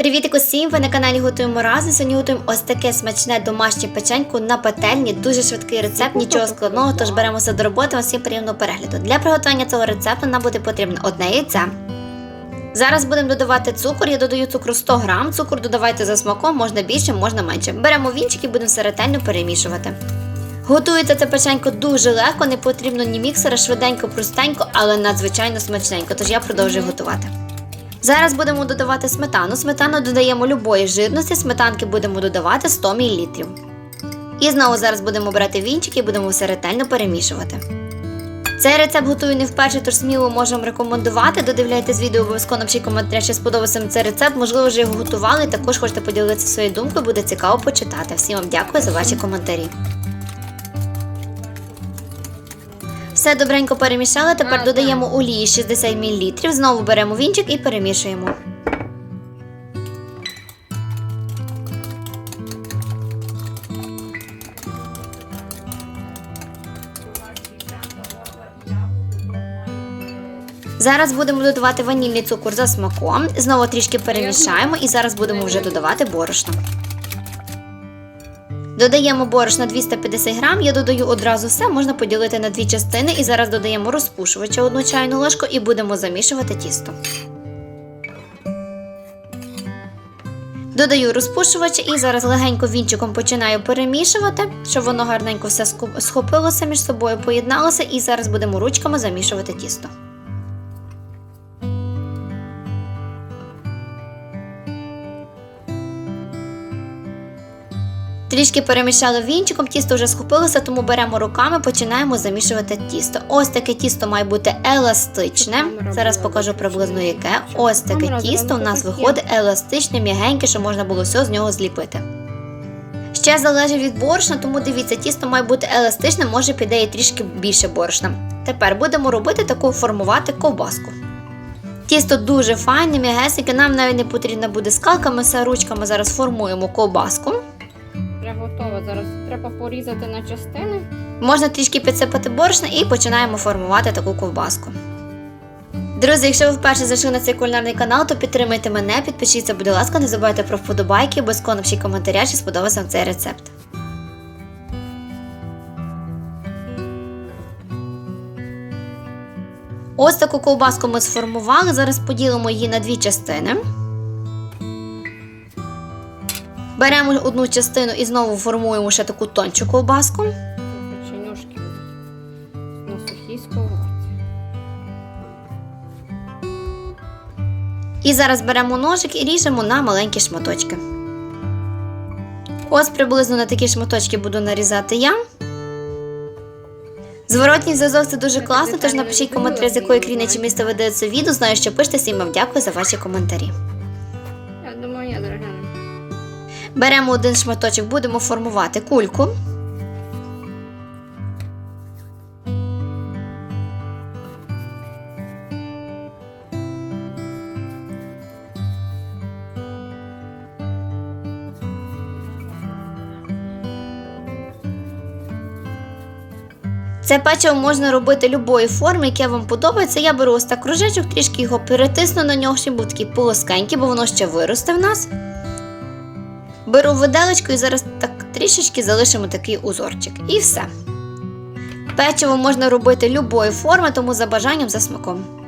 Привіт усім! Ви на каналі Готуємо разом. Сьогодні готуємо ось таке смачне домашнє печеньку на пательні. Дуже швидкий рецепт, нічого складного, тож беремося до роботи. Усім приємного перегляду. Для приготування цього рецепту нам буде потрібно одне яйце. Зараз будемо додавати цукор. Я додаю цукру 100 грам. Цукор додавайте за смаком, можна більше, можна менше. Беремо вінчик і будемо все ретельно перемішувати. Готується це печенько дуже легко, не потрібно ні міксера, швиденько, простенько, але надзвичайно смачненько. Тож я продовжую готувати. Зараз будемо додавати сметану. Сметану додаємо любої жирності, сметанки будемо додавати 100 мл. І знову зараз будемо брати вінчик і будемо все ретельно перемішувати. Цей рецепт готую не вперше, тож сміло можемо рекомендувати. Додивляйтесь відео обов'язково напишіть коментаря, чи сподобався цей рецепт. Можливо, вже його готували. Також хочете поділитися своєю думкою, буде цікаво почитати. Всім вам дякую за ваші коментарі. Все добренько перемішали. Тепер додаємо олії 60 мл. Знову беремо вінчик і перемішуємо. Зараз будемо додавати ванільний цукор за смаком. Знову трішки перемішаємо і зараз будемо вже додавати борошно. Додаємо борошна 250 грам, я додаю одразу все, можна поділити на дві частини. І зараз додаємо розпушувача одну чайну ложку і будемо замішувати тісто. Додаю розпушувач і зараз легенько вінчиком починаю перемішувати, щоб воно гарненько все схопилося між собою, поєдналося, і зараз будемо ручками замішувати тісто. Трішки перемішали вінчиком, тісто вже схопилося, тому беремо руками, починаємо замішувати тісто. Ось таке тісто має бути еластичне. Зараз покажу приблизно яке. Ось таке тісто у нас виходить еластичне, м'ягеньке, щоб можна було все з нього зліпити. Ще залежить від борошна, тому дивіться, тісто має бути еластичне, може піде і трішки більше борошна. Тепер будемо робити таку формувати ковбаску. Тісто дуже файне, м'ягесеньке, нам навіть не потрібно буде скалками, все ручками зараз формуємо ковбаску. Порізати на частини. Можна трішки підсипати борошна і починаємо формувати таку ковбаску. Друзі, якщо ви вперше зайшли на цей кулінарний канал, то підтримайте мене, підпишіться, будь ласка, не забувайте про вподобайки, обов'язково напишіть коментаря, чи сподобався вам цей рецепт. Ось таку ковбаску ми сформували. Зараз поділимо її на дві частини. Беремо одну частину і знову формуємо ще таку тончу ковбаску. Печенюшки на сухій сковородці. І зараз беремо ножик і ріжемо на маленькі шматочки. Ось приблизно на такі шматочки буду нарізати я. Зворотній зв'язок це дуже класно, тож напишіть коментарі, з якої країни чи міста ви дивитеся відео. Знаю, що пишете, всім вам дякую за ваші коментарі. Беремо один шматочок, будемо формувати кульку. Це печиво можна робити любої форми, яке вам подобається. Я беру ось так кружечок, трішки його перетисну на нього, щоб був такий полоскенький, бо воно ще виросте в нас. Беру виделочку і зараз так трішечки залишимо такий узорчик. І все. Печиво можна робити любої форми, тому за бажанням за смаком.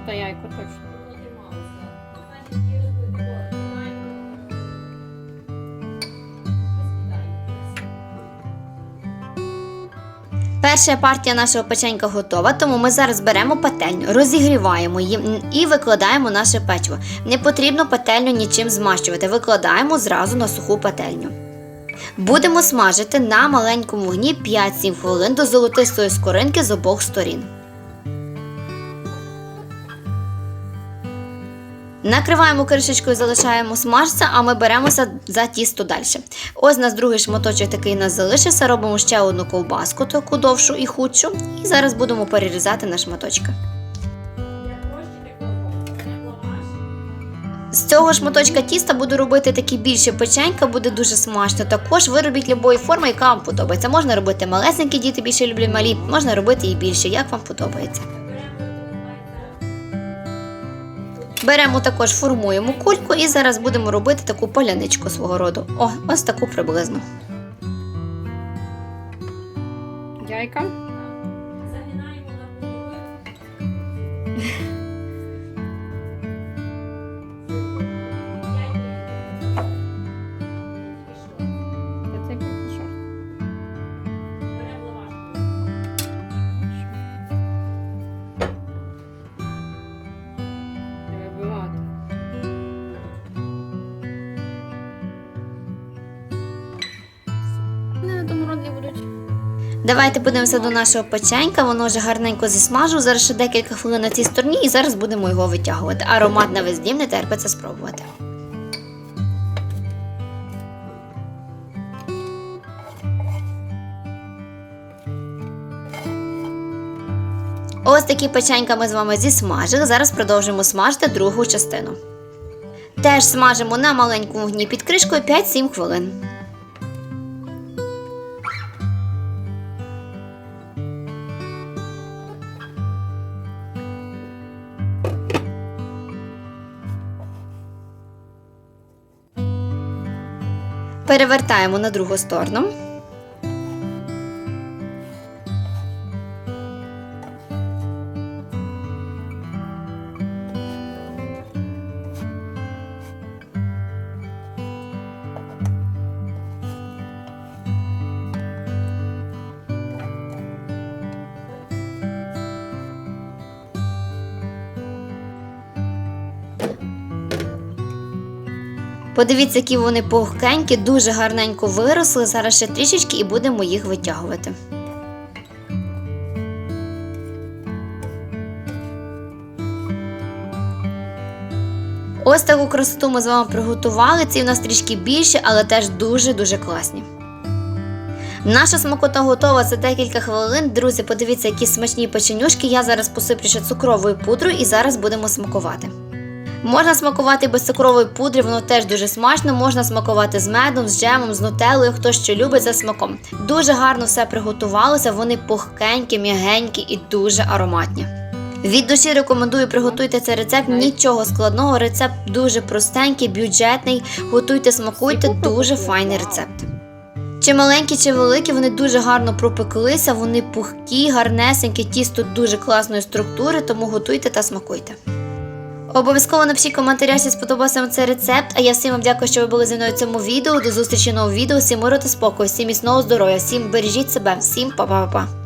Ну, та яйко точно. Перша партія нашого печенька готова, тому ми зараз беремо пательню, розігріваємо її і викладаємо наше печиво. Не потрібно пательню нічим змащувати, викладаємо зразу на суху пательню. Будемо смажити на маленькому вогні 5-7 хвилин до золотистої скоринки з обох сторін. Накриваємо кришечкою, залишаємо смажця, а ми беремося за тісто далі. Ось у нас другий шматочок такий нас залишився. Робимо ще одну ковбаску, таку довшу і худшу. І зараз будемо перерізати на шматочки. З цього шматочка тіста буду робити такі більші печенька, буде дуже смачно. Також ви робіть любої форми, яка вам подобається. Можна робити малесенькі, діти більше люблять малі, можна робити і більше, як вам подобається. Беремо також, формуємо кульку і зараз будемо робити таку поляничку свого роду. О, ось таку приблизно. Яйка. Давайте подивимося до нашого печенька, воно вже гарненько зісмажу. Зараз ще декілька хвилин на цій стороні і зараз будемо його витягувати. Аромат на весь дім не терпиться спробувати. Ось такі печенька ми з вами зісмажили. Зараз продовжимо смажити другу частину. Теж смажимо на маленькому вогні під кришкою 5-7 хвилин. Перевертаємо на другу сторону. Подивіться, які вони пухкенькі, дуже гарненько виросли. Зараз ще трішечки і будемо їх витягувати. Ось таку красоту ми з вами приготували. Ці у нас трішки більше, але теж дуже-дуже класні. Наша смакота готова за декілька хвилин. Друзі, подивіться, які смачні печенюшки. Я зараз посиплю ще цукровою пудрою і зараз будемо смакувати. Можна смакувати без цукрової пудри, воно теж дуже смачно. Можна смакувати з медом, з джемом, з нутеллою, хто що любить за смаком. Дуже гарно все приготувалося, вони пухкенькі, м'ягенькі і дуже ароматні. Від душі рекомендую приготуйте цей рецепт. Нічого складного, рецепт дуже простенький, бюджетний. Готуйте, смакуйте, дуже файний рецепт. Чи маленькі, чи великі, вони дуже гарно пропеклися, вони пухкі, гарнесенькі, тісто дуже класної структури, тому готуйте та смакуйте. Обов'язково напишіть коментарі, якщо сподобався вам цей рецепт. А я всім вам дякую, що ви були зі мною в цьому відео. До зустрічі в новому відео. Всім миру та спокою, всім міцного здоров'я, всім бережіть себе, всім па-па-па.